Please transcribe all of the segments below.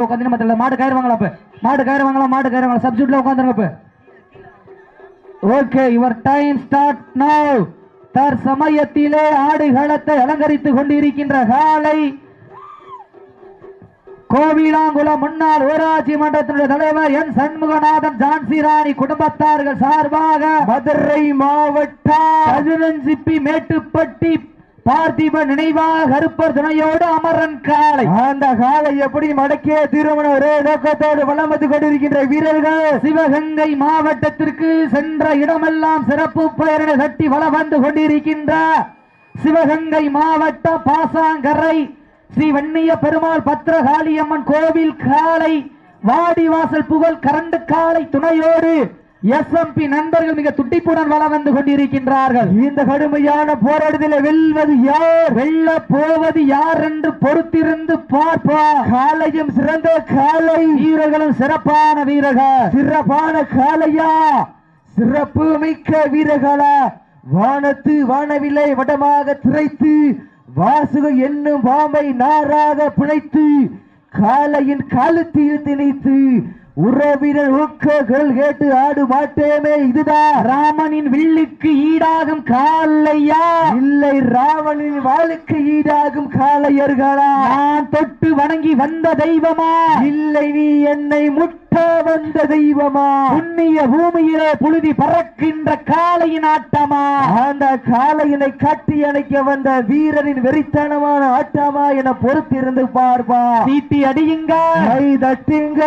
உட்காந்து மத்தில மாடு கயிறு வாங்கலாம் இப்ப. மாடு கயிறு வாங்கலாம் மாடு கயிறு வாங்கலாம். சப்ஸ்டியூட்ல உட்காந்துருங்க இப்ப. Okay your time start now தற்சமயத்திலே ஆடுகளத்தை அலங்கரித்துக் கொண்டிருக்கின்ற காலை கோவிலாங்குளம் முன்னாள் ஊராட்சி மன்றத்தினுடைய தலைவர் என் சண்முகநாதன் ஜான்சி ராணி குடும்பத்தார்கள் சார்பாக மதுரை மாவட்டம் பதினஞ்சிப்பி மேட்டுப்பட்டி பார்த்திப நினைவாக கருப்பர் துணையோடு அமரன் காளை. அந்த காலை எப்படி மடக்கிய திருமண ஒரே நோக்கத்தோடு வளம் வந்து கொண்டிருக்கின்ற வீரர்கள் சிவகங்கை மாவட்டத்திற்கு சென்ற இடமெல்லாம் சிறப்பு பெயரினை கட்டி வளம் வந்து கொண்டிருக்கின்ற சிவகங்கை மாவட்டம் பாசாங்கரை ஸ்ரீ வன்னிய பெருமாள் பத்திரகாளியம்மன் கோவில் காலை வாடிவாசல் புகழ் கரண்டு காலை துணையோடு எஸ்எம்பி நண்பர்கள் மிக துட்டிப்புடன் வளம் வந்து கொண்டிருக்கின்றார்கள். இந்த கடுமையான போராட்டத்தில் வெல்வது யார்? வெல்ல போவது யார் என்று பொறுத்திருந்து பார்ப்பா காலையும் சிறந்த காலை. வீரர்களும் சிறப்பான வீரர்கள். சிறப்பான காலையா? சிறப்பு மிக்க வீரர்களா? வானத்து வானவில்லை வடமாக திரைத்து வாசுக என்னும் பாம்பை நாராக பிழைத்து காலையின் காலத்தில் திணித்து உறவினர் ஊக்கங்கள் கேட்டு ஆடு மாட்டேமே இதுதான் ராமனின் வில்லுக்கு ஈடாகும் காலையா இல்லை ராவணின் வாளுக்கு ஈடாகும் காளையர்களா? நான் தொட்டு வணங்கி வந்த தெய்வமா? இல்லை நீ என்னை முட்ட வந்த தெய்வமா? புண்ணிய பூமியிலே புழுதி பறக்கின்ற காளையின் ஆட்டமா? அந்த காளையினை கட்டி அணைக்க வந்த வீரரின் வெறித்தனமான ஆட்டமா என பொறுத்திருந்து பார்ப்பா. தீட்டி அடியுங்க. கை தட்டுங்க.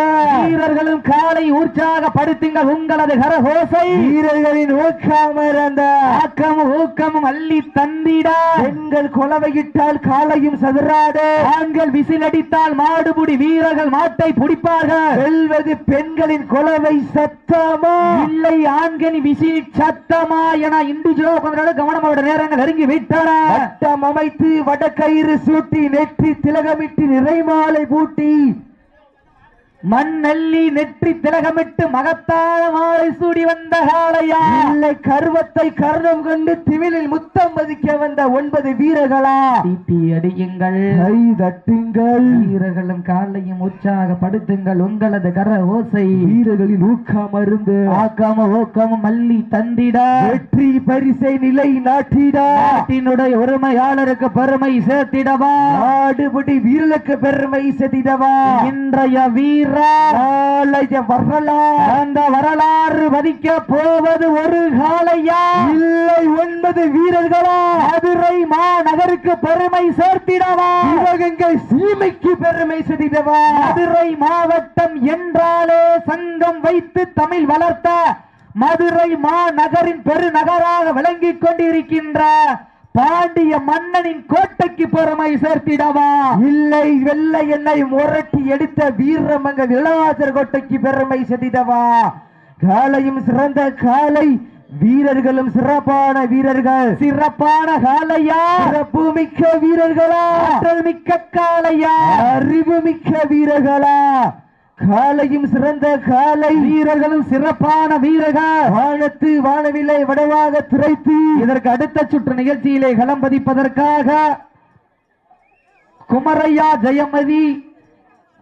வீரர்களும் காலை உற்சாகப்படுத்துங்க உங்களது கரகோசை. வீரர்களின் ஊக்கமர் அந்த ஆக்கமும் ஊக்கமும் அள்ளி தந்திட. பெண்கள் கொலவையிட்டால் காலையும் சதுராடு ஆண்கள் விசிலடித்தால் மாடுபுடி வீரர்கள் மாட்டை பிடிப்பார்கள். வெல்வது பெண்களின் கொலவை சத்தமா? இல்லை ஆண்களின் விசில் சத்தமா என இண்டிஜுவலா உட்கார்ந்து கவனம் அவருடைய நேரங்கள் நெருங்கி விட்டன. வட்டம் அமைத்து வடக்கயிறு சூட்டி நெற்றி திலகமிட்டு நிறைமாலை பூட்டி மண்ணல்லி நெற்றி திலகமிட்டு மகத்தான மாலை சூடி வந்த காளையா? இல்லை கர்வத்தை கர்ணம் கொண்டு திமிழில் முத்தம் மதிக்க வந்த ஒன்பது வீரர்களா? தீட்டி அடியுங்கள். கை தட்டுங்கள். வீரர்களும் காலையும் உற்சாகப்படுத்துங்கள் உங்களது கர ஓசை. வீரர்களின் ஊக்கம் அருந்து. ஆக்காம ஊக்கமும் மல்லி தந்திட. வெற்றி பரிசை நிலை நாட்டிட. நாட்டினுடைய உரிமையாளருக்கு பெருமை சேர்த்திடவா? நாடுபடி வீரர்களுக்கு பெருமை சேர்த்திடவா? இன்றைய வீர நாளைய வரலாறு அந்த வரலாறு மதிக்க போவது ஒரு காலையா? இல்லை ஒன்பது வீரர்களா? மதுரை மாநகருக்கு பெருமை சேர்த்திடவா? சிவகங்கை சீமைக்கு பெருமை சேர்த்திடவா? மதுரை மாவட்டம் என்றாலே சங்கம் வைத்து தமிழ் வளர்த்த மதுரை மாநகரின் பெருநகராக விளங்கிக் கொண்டிருக்கின்ற பாண்டிய மன்னனின் கோட்டைக்கு பெருமை சேர்த்திடவா? இல்லை வெள்ளை என்னை முரட்டி எடுத்த வீரமங்க இளவாசர் கோட்டைக்கு பெருமை சேர்த்திடவா? காலையும் சிறந்த காலை வீரர்களும் சிறப்பான வீரர்கள். சிறப்பான காலையா சிறப்பு மிக்க வீரர்களா? மிக்க காலையா அறிவு மிக்க வீரர்களா? காலையும் சிறந்த காலை. வீரர்களும் சிறப்பான வீரர்கள். வானத்து வானவில்லை வடவாக திரைத்து. இதற்கு அடுத்த சுற்று நிகழ்ச்சியிலே களம் பதிப்பதற்காக குமரையா ஜெயமதி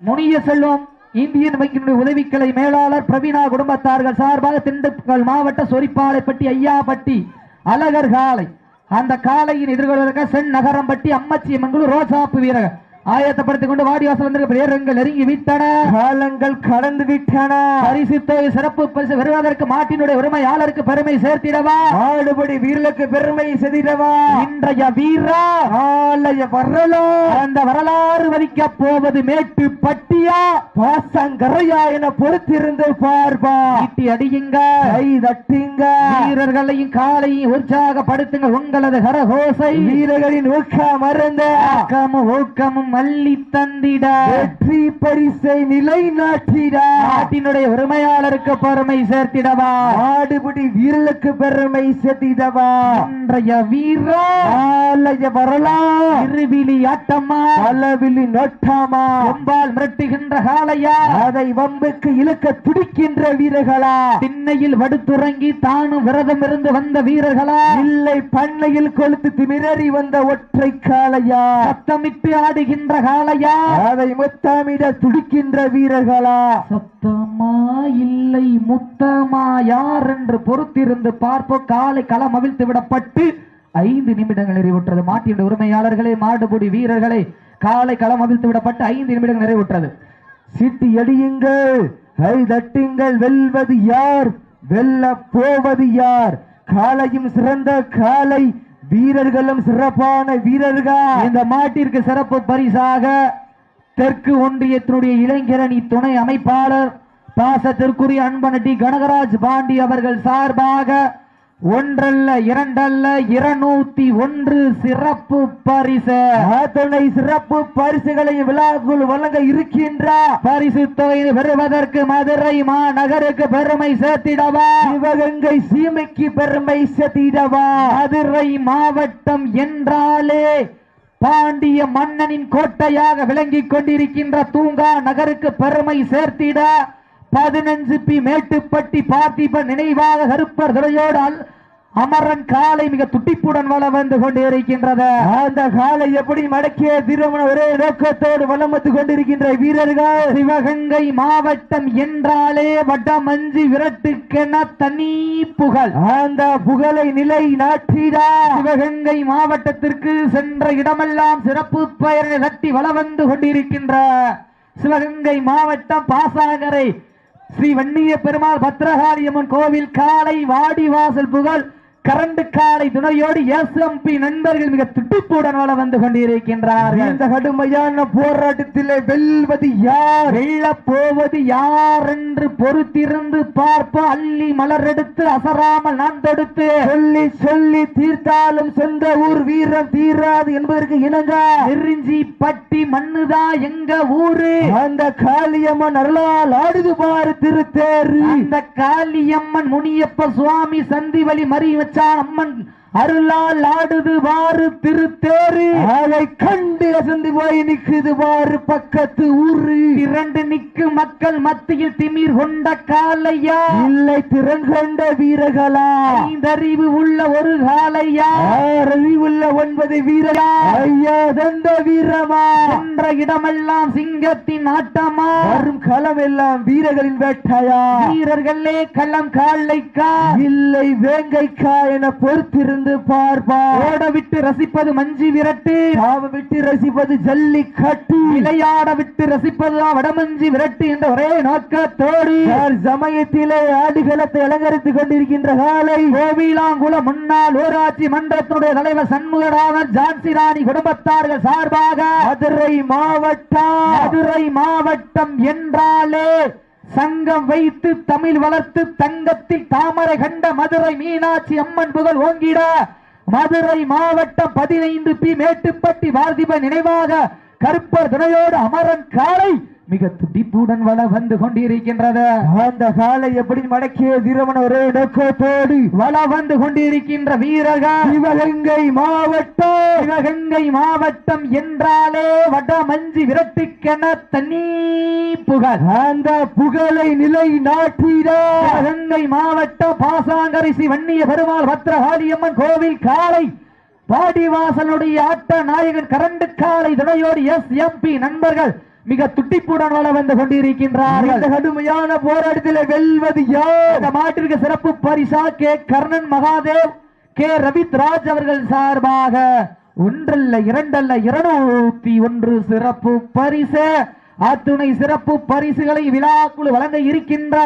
முனிய செல்வம் இந்தியன் வங்கியினுடைய உதவிக்கலை மேலாளர் பிரவீனா குடும்பத்தார்கள் சார்பாக திண்டுக்கல் மாவட்ட சொரிப்பாலைப்பட்டி ஐயாப்பட்டி அழகர் காலை அந்த காலையின் எதிர்கொள்வதற்காக சென் நகரம்பட்டி அம்மச்சி மங்களூர் ரோசாப்பு வீரர்கள். ஆயத்தப்படுத்திக் கொண்டு வாடிவாசல் வந்திருக்க பேரங்கள் நெருங்கி விட்டன. காலங்கள் கடந்து விட்டன. பரிசு தொகை சிறப்பு பரிசு வருவதற்கு மாட்டினுடைய உரிமையாளருக்கு பெருமை சேர்த்திடவா? ஆடுபடி வீரலுக்கு பெருமை செதிடவா? இன்றைய வீரா ஆலய வரலாறு அந்த வரலாறு வதிக்க போவது மேட்டு பட்டியா? பாசங்கரையா என பொறுத்திருந்து பார்ப்பா. ஈட்டி அடியுங்க. கை தட்டுங்க. வீரர்களையும் காலையும் உற்சாகப்படுத்துங்க உங்களது கரகோசை. வீரர்களின் ஊக்கம் மருந்த ஊக்கமும் ஊக்கமும் மல்லி தந்திட வெற்றி பரிசை நிலைநாட்டிட. நாட்டினுடைய உரிமையாளருக்கு பெருமை சேர்த்திடவா. ஆடுபடி வீரர்களுக்கு பெருமை சேர்த்திடவா. இன்றைய வீரா. ஆலய வரலாறு இருவிழி ஆட்டமா. அளவிலி நோட்டமா. கொம்பால் மிரட்டுகின்ற காளையா. அதை வம்புக்கு இழுக்க துடிக்கின்ற வீரர்களா. திண்ணையில் வடுத்துறங்கி தானும் விரதம் இருந்து வந்த வீரர்களா. இல்லை பண்ணையில் கொளுத்து திமிரறி வந்த ஒற்றை காளையா. சத்தமிட்டு ஆடுகின்ற துடிக்கின்ற காளையா? அதை முத்தமிட துடிக்கின்ற வீரர்களா? சத்தமா இல்லை முத்தமா யார் என்று பொறுத்திருந்து பார்ப்போம் காலை களம் அவிழ்த்து விடப்பட்டு ஐந்து நிமிடங்கள் நிறைவுற்றது. மாட்டினுடைய உரிமையாளர்களே மாடுபுடி வீரர்களே காலை களம் அவிழ்த்து விடப்பட்டு ஐந்து நிமிடங்கள் நிறைவுற்றது. சீட்டி அடியுங்கள் கை தட்டுங்கள் வெல்வது யார்? வெல்ல போவது யார்? காலையும் சிறந்த காலை வீரர்களும் சிறப்பான வீரர்கள். இந்த மாட்டிற்கு சிறப்பு பரிசாக தெற்கு ஒன்றியத்தினுடைய இளைஞரணி துணை அமைப்பாளர் பாசத்திற்குரிய அன்பனட்டி கனகராஜ் பாண்டி அவர்கள் சார்பாக ஒன்றல்ல இரண்டல்ல இருநூத்தி ஒன்று சிறப்பு பரிசு. அத்தனை சிறப்பு பரிசுகளை விழாக்குள் வழங்க இருக்கின்றார் பரிசு தொகை பெறுவதற்கு மதுரை மாநகருக்கு பெருமை சேர்த்திடவா? சிவகங்கை சீமைக்கு பெருமை செத்திடவா மதுரை மாவட்டம் என்றாலே பாண்டிய மன்னனின் கோட்டையாக விளங்கிக் கொண்டிருக்கின்ற தூங்கா நகருக்கு பெருமை சேர்த்திட பதினஞ்சு பி மேட்டுப்பட்டி பார்த்திபன் நினைவாக கருப்பர் துறையோடு அமரன் காலை மிக துட்டிப்புடன் வள வந்து கொண்டிருக்கின்றது. அந்த காலை எப்படி மடக்கிய திருமண ஒரே நோக்கத்தோடு வளம் வந்து கொண்டிருக்கின்ற வீரர்கள்? சிவகங்கை மாவட்டம் என்றாலே வடமஞ்சு விரட்டுக்கென தனி புகழ். அந்த புகழை நிலை நாட்டிடா. சிவகங்கை மாவட்டத்திற்கு சென்ற இடமெல்லாம் சிறப்பு பெயரை தட்டி வள வந்து கொண்டிருக்கின்ற சிவகங்கை மாவட்டம் பாசாகரை ஸ்ரீ வன்னிய பெருமாள் பத்ரகாளியம்மன் கோவில் காலை வாடிவாசல் புகழ். கரண்டு காலை துணையோடு எஸ்எம்பி நண்பர்கள் மிக துட்டிப்புடன் வள வந்து கொண்டிருக்கின்றார்கள். இந்த கடுமையான போராட்டத்திலே வெல்வது யார்? வெல்ல போவது யார் என்று பொறுத்திருந்து பார்ப்போம் அள்ளி மலரெடுத்து அசராமல் நான் தொடுத்து. சொல்லி சொல்லி தீர்த்தாலும் சொந்த ஊர் வீரம் தீராது என்பதற்கு இணங்க? நெருஞ்சி பட்டி மண்ணுதா எங்க ஊரு? அந்த காளியம்மன் அருளால் ஆடுது பாரு திருத்தேரு. அந்த காளியம்மன் முனியப்ப சுவாமி சந்திவழி மறி வச்சான் அம்மன் அருளால் ஆடுது வாரு திருத்தேரு அதை கண்டு அசந்து போய் நிக்குது பாரு பக்கத்து ஊரு. இரண்டு நிக்கு மக்கள் மத்தியில் திமிர் கொண்ட காலையா இல்லை திறன் கொண்ட வீரர்களா. ஐந்தறிவு உள்ள ஒரு காலையா அறிவுள்ள ஒன்பது வீரரா ஐயா தந்த வீரமா. சென்ற இடமெல்லாம் சிங்கத்தின் ஆட்டமா. வரும் களம் எல்லாம் வீரர்களின் வேட்டையா. வீரர்களே களம் காலைக்கா இல்லை வேங்கைக்கா என பொறுத்திருந்து பார்ப்பா ஓட விட்டு ரசிப்பது மஞ்சி விரட்டு. சாவ விட்டு ரசிப்பது ஜல்லிக்கட்டு. விளையாட விட்டு ரசிப்பது வடமஞ்சி விரட்டு என்ற ஒரே நோக்கத்தோடு. சமயத்திலே ஆடுகளத்தை அலங்கரித்துக் கொண்டிருக்கின்ற காலை? கோவிலாங்குளம் முன்னாள் ஊராட்சி மன்றத்தினுடைய தலைவர் சண்முகராமன் ஜான்சி ராணி குடும்பத்தார்கள் சார்பாக மதுரை மாவட்டம். மதுரை மாவட்டம் என்றாலே சங்கம் வைத்து தமிழ் வளர்த்து தங்கத்தில் தாமரை கண்ட மதுரை மீனாட்சி அம்மன் புகழ் ஓங்கிட. மதுரை மாவட்டம் பதினைந்து பி மேட்டுப்பட்டி பார்த்திப நினைவாக கருப்பர் துணையோடு அமரன் காலை மிக துடிப்புடன் வள வந்து கொண்டிருக்கின்றது. அந்த காலை எப்படி மடக்கிய திருமண ஒரே நோக்கத்தோடு வள வந்து கொண்டிருக்கின்ற வீரர்கள். சிவகங்கை மாவட்டம். சிவகங்கை மாவட்டம் என்றாலே வடமஞ்சி விரட்டுக்கென தனி புகழ். அந்த புகழை நிலை நாட்டிட. சிவகங்கை மாவட்டம் பாசாங்கரிசி வன்னிய பெருமாள் பத்ரகாளியம்மன் கோவில் காலை. வாடிவாசலுடைய ஆட்ட நாயகன் கரண்டு காலை துணையோடு எஸ் எம்பி நண்பர்கள். மிக துட்டிப்புடன் வள வந்து கொண்டிருக்கின்றார்கள். இந்த கடுமையான போராட்டத்தில் வெல்வது யார்? இந்த மாட்டிற்கு சிறப்பு பரிசா கே. கர்ணன் மகாதேவ் கே. ரவித்ராஜ் அவர்கள் சார்பாக ஒன்றல்ல இரண்டல்ல இருநூத்தி ஒன்று சிறப்பு பரிசு. அத்துணை சிறப்பு பரிசுகளை விழாக்குழு வழங்க இருக்கின்ற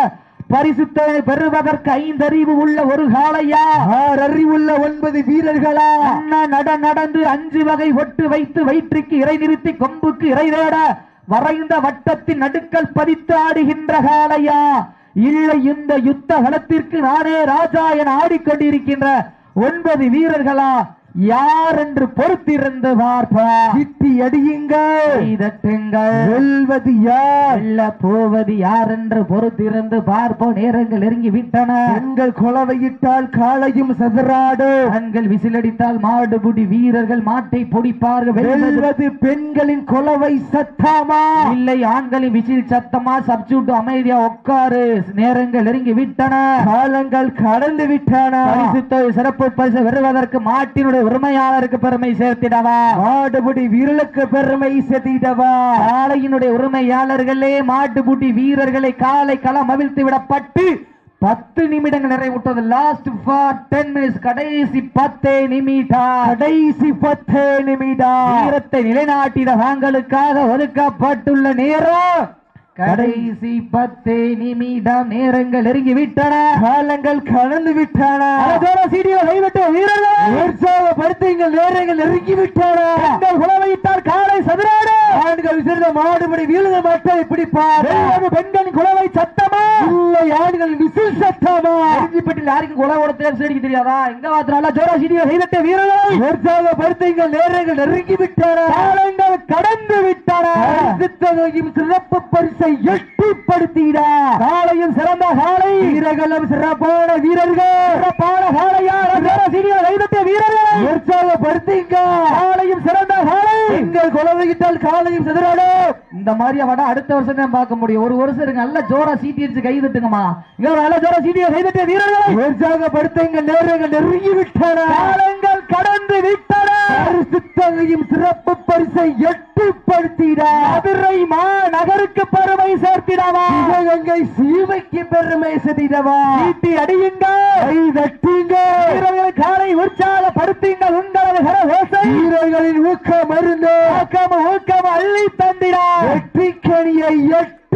பரிசுத்தை பெறுவதற்கு ஐந்தறிவு உள்ள ஒரு காளையா? ஆறு அறிவுள்ள ஒன்பது வீரர்களா? அண்ணா நட நடந்து அஞ்சு வகை ஒட்டு வைத்து வயிற்றுக்கு இறை நிறுத்தி கொம்புக்கு இறை தேட வரைந்த வட்டத்தின் நடுக்கல் பதித்து ஆடுகின்ற காலையா இல்லை இந்த யுத்த களத்திற்கு நானே ராஜா என ஆடிக்கொண்டிருக்கின்ற ஒன்பது வீரர்களா? யார் என்று பொறுத்திருந்து பார்ப்பா சிட்டி அடியுங்கள். இதட்டுங்கள் வெல்வது யார்? போவது யார் என்று பொறுத்திருந்து பார்ப்போம். நேரங்கள் நெருங்கி விட்டன பெண்கள் கொலவையிட்டால் காளையும் சதுராடு ஆண்கள் விசிலடித்தால் மாடுபுடி வீரர்கள் மாட்டை பொடிப்பார்கள். வெல்வது பெண்களின் கொலவை சத்தாமா? இல்லை ஆண்களின் விசில் சத்தமா? சப்சூட் அமைதியா உட்காரு. நேரங்கள் நெருங்கி விட்டன காலங்கள் கடந்து விட்டன. சிறப்பு பரிசு பெறுவதற்கு மாட்டினுடைய உரிமையாளருக்கு பெருமை சேர்த்திடவா? மாடுபிடி வீரர்களுக்கு பெருமை சேர்த்திடவா? காளையினுடைய உரிமையாளர்களே மாட்டுப்பூட்டி வீரர்களை காலை களம் அவிழ்த்து விடப்பட்டு பத்து நிமிடங்கள் நிறைவுற்றது. லாஸ்ட் ஃபார் டென் மினிட்ஸ் கடைசி பத்தே நிமிடம் கடைசி பத்து நிமிடம் வீரத்தை நிலைநாட்டிட தாங்களுக்காக ஒதுக்கப்பட்டுள்ள நேரம் கடைசி பத்தே நிமிடம் நேரங்கள் நெருங்கி விட்டன காலங்கள் கடந்து விட்டன சீடியோ கைவிட்ட வீரர்கள். உற்சாகப்படுத்துங்கள் நேரங்கள் நெருங்கி விட்டன பெண்கள் குலவையிட்டால் காலை சதுராடு ஆண்கள் சிறந்த மாடுபடி வீழுத மட்டை பிடிப்பார். பெண்களின் குலவை சத்தமா? இல்லை ஆண்கள் விசில் சத்தமா? குறிஞ்சிப்பட்டில் யாருக்கும் குல ஓடத்துல சீடிக்கு தெரியாதா? எங்க வாத்தினால ஜோரா சீடியோ கைவிட்ட வீரர்கள். உற்சாகப்படுத்துங்கள் நேரங்கள் நெருங்கி விட்டன காலங்கள் கடந்து விட்டன சிறப்பு பரிசை எட்டிப்படுத்திட. காலையும் சிறந்த காலை வீரர்களும் சிறப்பான வீரர்கள். சிறப்பான காலையா ஜோரா சீடியோ கைவிட்ட வீரர்கள். உற்சாகப்படுத்துங்க. காலையும் சிறந்த காலை எங்கள் குழந்தைகிட்டால் காலையும் சிதறாடும். இந்த மாதிரி அவட அடுத்த வருஷம் தான் பார்க்க முடியும். ஒரு வருஷம் நல்ல ஜோரா சீட்டி அடிச்சு கை தட்டுங்கம்மா. இங்க நல்ல ஜோரா சீட்டியை கை தட்டிய வீரர்களை. உற்சாகப்படுத்துங்க. நேரங்கள் நெருங்கி விட்டன. காலங்கள் கடந்து விட்டன. சித்தகையும் சிறப்பு பரிசை எட்டுப்படுத்திட. மதுரை நகருக்கு பெருமை சேர்த்திடவா? சிவகங்கை சீமைக்கு பெருமை செதிடவா சீட்டி அடியுங்க. கை தட்டுங்க. வீரர்கள் காலை உற்சாகப்படுத்துங்கள். உங்களது கரகோசை வீரர்களின் ஊக்கம் மருந்து. ஊக்கம் ஊக்கம் அள்ளி தந்திடா. வெற்றி கனியை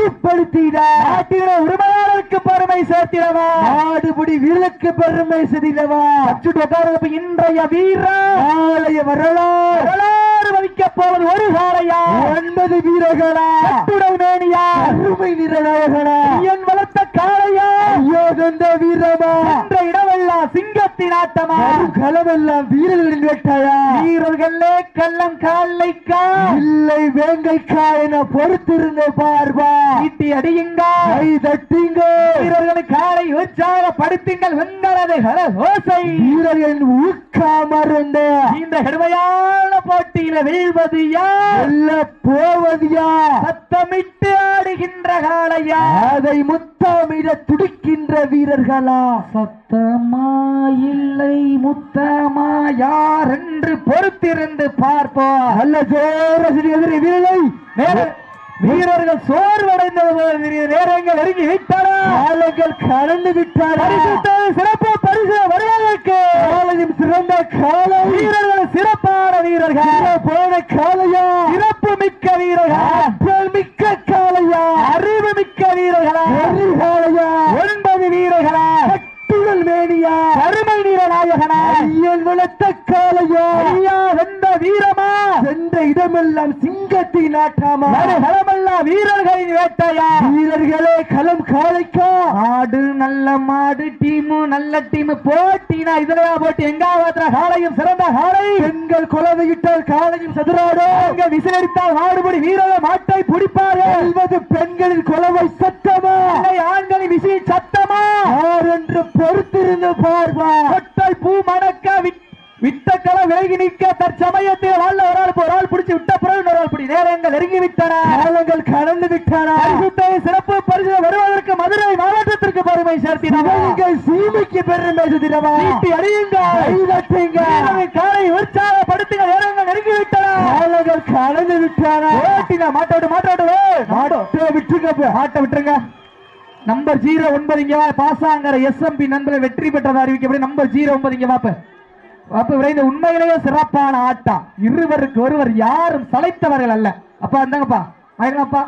எட்டுப்படுத்திட நாட்டின உரிமையாளருக்கு பெருமை சேர்த்திடவா? நாடுபடி வீரலுக்கு பெருமை செதிடவா அச்சுட்டு உட்கார்ந்து இன்றைய வீரா ஆலய வரலாறு. வகிக்க போவது ஒரு காலையா ஒன்பது வீரர்களா? கட்டுடல் மேனியா? அருமை ஐயன் வளர்த்த காளையா? ஐயோ தந்த வீரமா? என்ற இடமெல்லாம் சிங்கத்தின் ஆட்டமா? களமெல்லாம் வீரர்களின் வேட்டையா? வீரர்களே கள்ளம் காலைக்கா இல்லை வேங்கைக்கா என பொறுத்திருந்த பார்வா. ஈட்டி அடியுங்க? கை தட்டிங்க. வீரர்களை காலை உற்சாகப்படுத்துங்கள் உங்களது ஓசை. வீரர்களின் ஊக்காமருந்த இந்த கடுமையான போட்டியில வெல்வது யார் வெல்ல போவதியா சத்தமிட்டு ஆடுகின்ற காளையா? அதை முத்தாமிட துடிக்கின்ற வீரர்களா? சத்தமா இல்லை முத்தமா? யார் என்று பொறுத்திருந்து பார்ப்போம். அல்ல ஜோரசிரி எதிரி நேர- வீரர்கள் தெரியுது. நேரங்கள் நெருங்கி விட்டன. காலங்கள் கடந்து விட்டாரா சிறப்பு பரிசு வருவதற்கு. காலையும் சிறந்த காலை வீரர்கள் சிறப்பான வீரர்கள். போன காலையா. சிறப்பு மிக்க வீரர்கள். மிக்க காலையா. அறிவு மிக்க வீரர்களா. காலையா. ஒன்பது வீரர்களா. மேனியா. கருமை நீர நாயகனா ஐயன் வளர்த்த காலையா. ஐயா வென்ற வீரமா. சென்ற இடமெல்லாம் சிங்கத்தின் ஆட்டாமா. களமெல்லாம் வீரர்களின் வேட்டையா? வீரர்களே களம் காலைக்கா. ஆடு நல்ல மாடு டீமு நல்ல டீம் போட்டினா இதுலயா போட்டி எங்காவதுல காலையும் சிறந்த காலை பெண்கள் குலவையிட்டால் காலையும் சதுராடும் அங்க விசிலடித்தால் மாடுபடி வீரர்கள் மாட்டை பிடிப்பார்கள் செல்வது பெண்களின் குலவை சத்தமா? இல்லை ஆண்களின் விசி சத்தமா? யார் என்று பொறுத்திருந்து பார்வா கொட்டை பூ மணக்க விட்- விட்ட கள விலகி நிற்க தற்சமயத்தில் வாழ்ல ஒரு ஆள் ஒரு ஆள் பிடிச்சு விட்ட பிறகு இன்னொரு ஆள் பிடி நேரங்கள் நெருங்கி விட்டன. காலங்கள் கடந்து விட்டன. சிறப்பு பரிசு வருவதற்கு மதுரை மாவட்டத்திற்கு பெருமை சேர்த்தினார் சிவகங்கை சீமைக்கு பெருமை கைதட்டுங்க வீரர்கள் காலை உற்சாகப்படுத்துங்க நேரங்கள் நெருங்கி விட்டன. காலங்கள் கடந்து விட்டன. ஓட்டினா. மாட்டோடு மாட்டோடு மாட்டோ விட்டுருங்க மாட்ட விட்டுருங்க. நம்பர் ஜீரோ ஒன்பது இங்க வா. பாசாங்கர எஸ்எம்பி நண்பர்கள் வெற்றி பெற்றதை அறிவிக்கப்படி நம்பர் ஜீரோ ஒன்பது இங்க வாப்ப அப்ப விரைந்த உண்மையிலேயே சிறப்பான ஆட்டம் இருவருக்கு ஒருவர் யாரும் சளைத்தவர்கள் அல்ல. அப்பா இருந்தாங்கப்பா வாங்கலாம்ப்பா